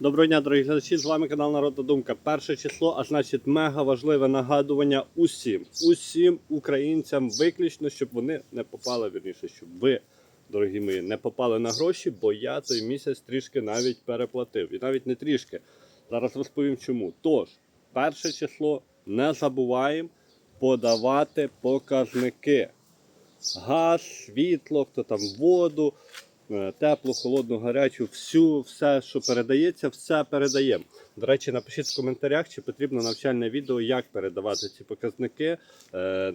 Доброго дня, дорогі глядачі. З вами канал Народна Думка. Перше число, а значить, мега важливе нагадування усім, усім українцям, виключно, щоб вони не попали, вірніше, щоб ви, дорогі мої, не попали на гроші, бо я той місяць трішки навіть переплатив. І навіть не трішки. Зараз розповім чому. Тож, перше число не забуваємо подавати показники. Газ, світло, хто там воду, е, теплу, холодну, гарячу, всю, все, що передається, все передаємо. До речі, напишіть в коментарях, чи потрібно навчальне відео, як передавати ці показники, е,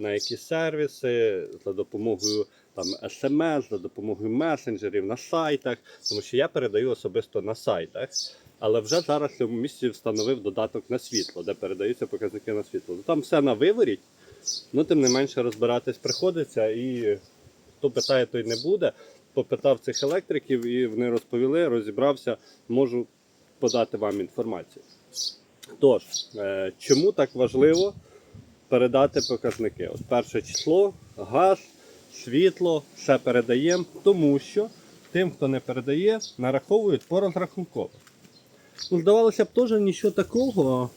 на які сервіси, за допомогою там смс, за допомогою месенджерів на сайтах, тому що я передаю особисто на сайтах. Але вже зараз в цьому місці встановив додаток на світло, де передаються показники на світло. Ну, Там все на виворіть, ну тим не менше розбиратись приходиться і хто питає, той не буде. Попитав цих електриків і вони розповіли, розібрався, можу подати вам інформацію. Тож, е, чому так важливо передати показники? От перше число, газ, світло, все передаємо, тому що тим, хто не передає, нараховують по розрахунково. Ну, здавалося б, теж нічого такого,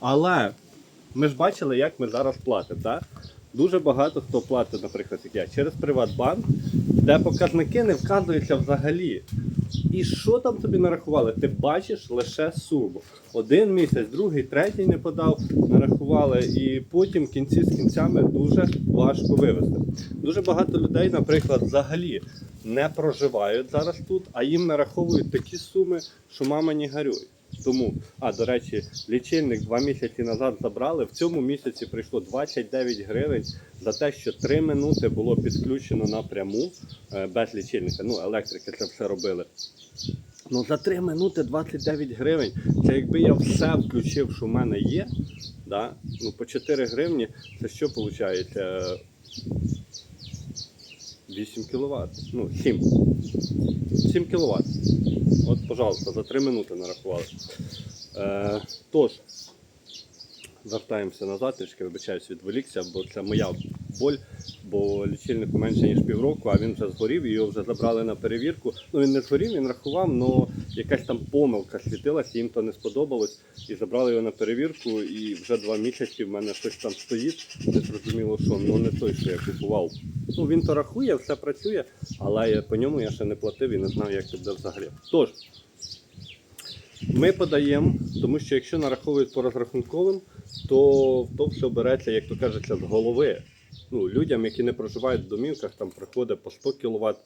але ми ж бачили, як ми зараз платимо. Так? Дуже багато хто платить, наприклад, як я, через Приватбанк, де показники не вказуються взагалі. І що там тобі нарахували? Ти бачиш лише суму. Один місяць, другий, третій не подав, нарахували, і потім кінці з кінцями дуже важко вивести. Дуже багато людей, наприклад, взагалі не проживають зараз тут, а їм нараховують такі суми, що мама не горює. Тому, а до речі, лічильник два місяці назад забрали. В цьому місяці прийшло 29 гривень за те, що 3 минути було підключено напряму е, без лічильника. Ну, електрики це все робили. Ну за 3 минути 29 гривень. Це якби я все включив, що в мене є. Да? Ну, по 4 гривні це що виходить? 8 кВт. Ну, 7. 7 кВт. От, пожалуйста, за 3 минути нарахували. Е, тож, вертаємося назад, трішки вибачаюсь, відволікся, бо це моя боль, бо лічильнику менше ніж півроку, а він вже згорів, його вже забрали на перевірку. Ну він не згорів, він рахував, але якась там помилка світилась, їм то не сподобалось. І забрали його на перевірку, і вже два місяці в мене щось там стоїть. Не зрозуміло, що ну не той, що я купував. Ну він то рахує, все працює, але по ньому я ще не платив і не знав, як буде взагалі. Тож, ми подаємо, тому що якщо нараховують по розрахунковим, то то все береться, як то кажеться, з голови. Ну, людям, які не проживають в домівках, там приходить по 100 кВт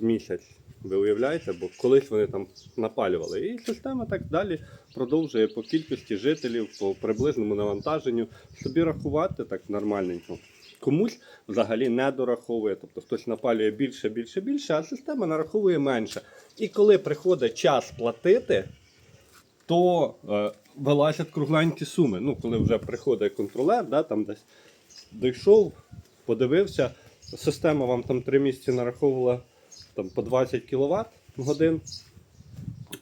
в місяць. Ви уявляєте, бо колись вони там напалювали. І система так далі продовжує по кількості жителів, по приблизному навантаженню собі рахувати так нормальненько. Комусь взагалі не дораховує, тобто хтось напалює більше, більше, більше, а система нараховує менше. І коли приходить час платити, то е, вилазять кругленькі суми. Ну, коли вже приходить контролер, да, там десь дійшов, подивився, система вам там 3 місяці нараховувала там, по 20 кВт годин.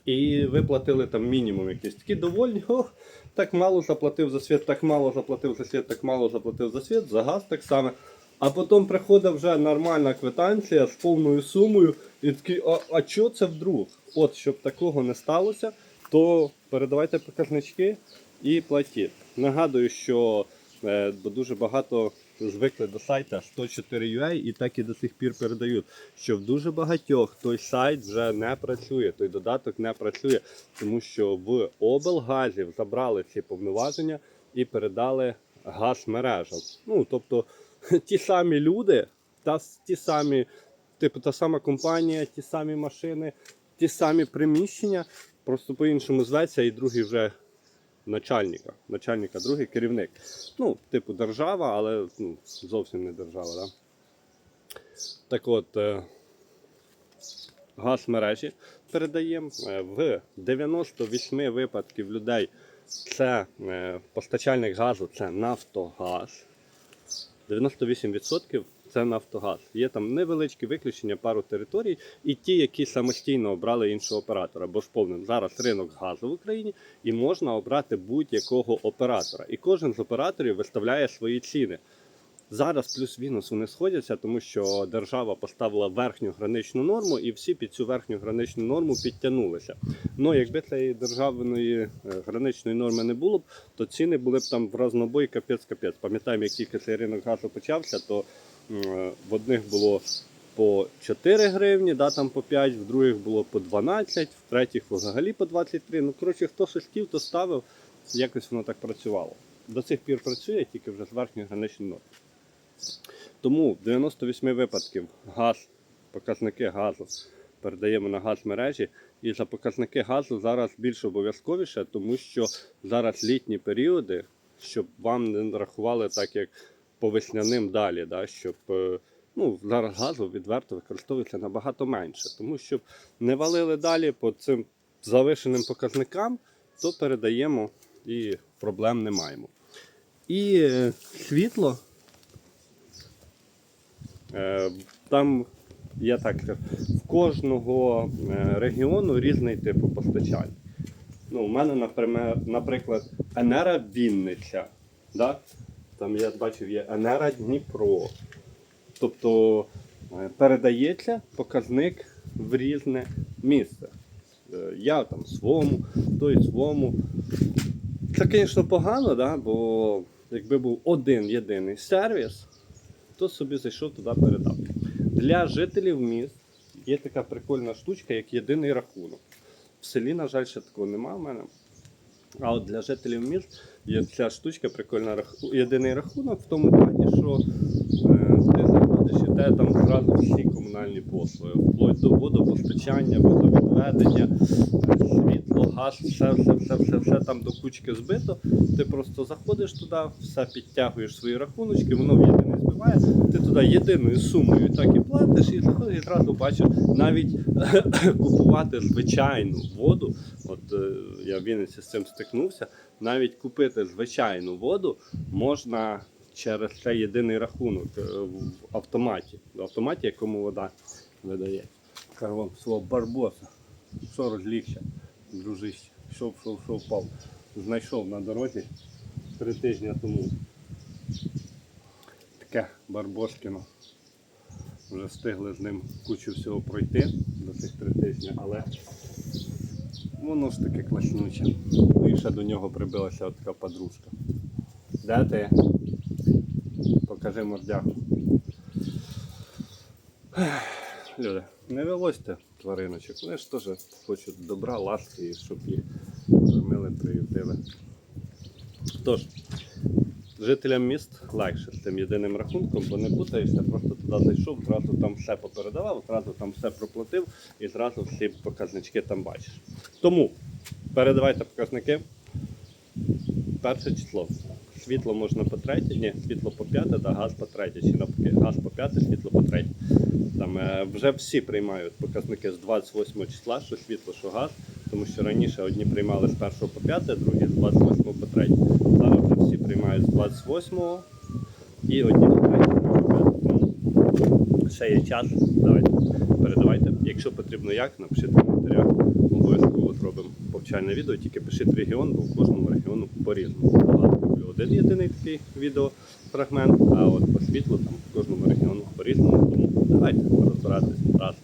І ви платили там мінімум якийсь. Такі довольні, ох, так мало заплатив за світ, так мало заплатив за світ, так мало заплатив за світ, за газ так само. А потім приходить вже нормальна квитанція з повною сумою, і такий, а, а що це вдруг? От, щоб такого не сталося, то передавайте показнички і платіть. Нагадую, що е, дуже багато звикли до сайта 104UA і так і до сих пір передають, що в дуже багатьох той сайт вже не працює, той додаток не працює, тому що в облгазів забрали ці повноваження і передали газ мережам. Ну тобто ті самі люди, та ті самі, типу та сама компанія, ті самі машини, ті самі приміщення, просто по-іншому зветься, і другий вже начальника. Начальника, другий керівник. Ну, типу, держава, але ну, зовсім не держава. Да? Так от, е, газ мережі передаємо. Е, В 98 випадків людей це е, постачальник газу це Нафтогаз. 98% це Нафтогаз. Є там невеличкі виключення, пару територій, і ті, які самостійно обрали іншого оператора. Бо ж повним зараз ринок газу в Україні і можна обрати будь-якого оператора. І кожен з операторів виставляє свої ціни. Зараз плюс-мінус вони сходяться, тому що держава поставила верхню граничну норму, і всі під цю верхню граничну норму підтягнулися. Ну, якби цієї державної е, граничної норми не було б, то ціни були б там в разнобой капець-капець. Пам'ятаємо, як тільки цей ринок газу почався, то е, в одних було по 4 гривні, да, там по 5, в других було по 12, в третіх взагалі по 23. Ну, коротше, хто щось то ставив, якось воно так працювало. До цих пір працює тільки вже з верхньої граничної норми. Тому в 98 випадків газ, показники газу передаємо на газ мережі. І за показники газу зараз більш обов'язковіше, тому що зараз літні періоди, щоб вам не рахували так, як по весняним далі, да, щоб е, ну, зараз газу відверто використовується набагато менше. Тому щоб не валили далі по цим завишеним показникам, то передаємо і проблем не маємо. І е, світло. Е, Там, я так в кожного е, регіону різний тип постачання. Ну, у мене, наприклад, Енера Вінниця. Да? Там я бачив є Енера Дніпро. Тобто е, передається показник в різне місце. Я там свому, той свому. Це, звісно, погано, да? бо якби був один єдиний сервіс, то собі зайшов туди передав. Для жителів міст є така прикольна штучка, як єдиний рахунок. В селі, на жаль, ще такого немає в мене. А от для жителів міст є ця штучка, прикольна єдиний рахунок в тому плані, що те там зразу всі комунальні послуги, вплоть до водопостачання, водовідведення, світло, газ, все, все, все, все, все там до кучки збито. Ти просто заходиш туди, все підтягуєш свої рахуночки, воно в єдиний збиває. Ти туди єдиною сумою так і платиш, і заходиш і одразу бачиш навіть купувати звичайну воду. От е, я в Вінниці з цим стикнувся. Навіть купити звичайну воду можна через цей єдиний рахунок е, в автоматі. В автоматі, якому вода видає. Кажу вам свого барбоса. Що розлігся, дружище. Шов, шов, шов, впав. Знайшов на дорозі три тижні тому. Таке барбоскіно. Вже встигли з ним кучу всього пройти за цих три тижні, але воно ж таки класнюче. Ну і ще до нього прибилася така подружка. Де ти? Покажи мордяку. Люди, не вивозьте твариночок. Вони ж теж хочуть добра, ласки, і щоб їх кормили, приютили. Тож, жителям міст легше з цим єдиним рахунком, бо не путаєшся, просто туди зайшов, зразу там все попередавав, зразу там все проплатив і зразу всі показнички там бачиш. Тому передавайте показники. Перше число. Світло можна по третє, ні, світло по п'яте, да, газ по третє, чи навпаки, газ по п'яте, світло по третє. Там е, вже всі приймають показники з 28 числа, що світло, що газ, тому що раніше одні приймали з 1 по 5, другі з 28 по 3. Зараз вже всі приймають з 28 і одні по 3, другі по 5. Тому ще є час. Давайте передавайте. Якщо потрібно як, напишіть в коментарях. Обов'язково зробимо повчальне відео, тільки пишіть регіон, бо в кожному регіону по-різному. Один єдиний такий відеофрагмент, а от по світлу там в кожному регіону по-різному. Тому давайте розбиратись раз.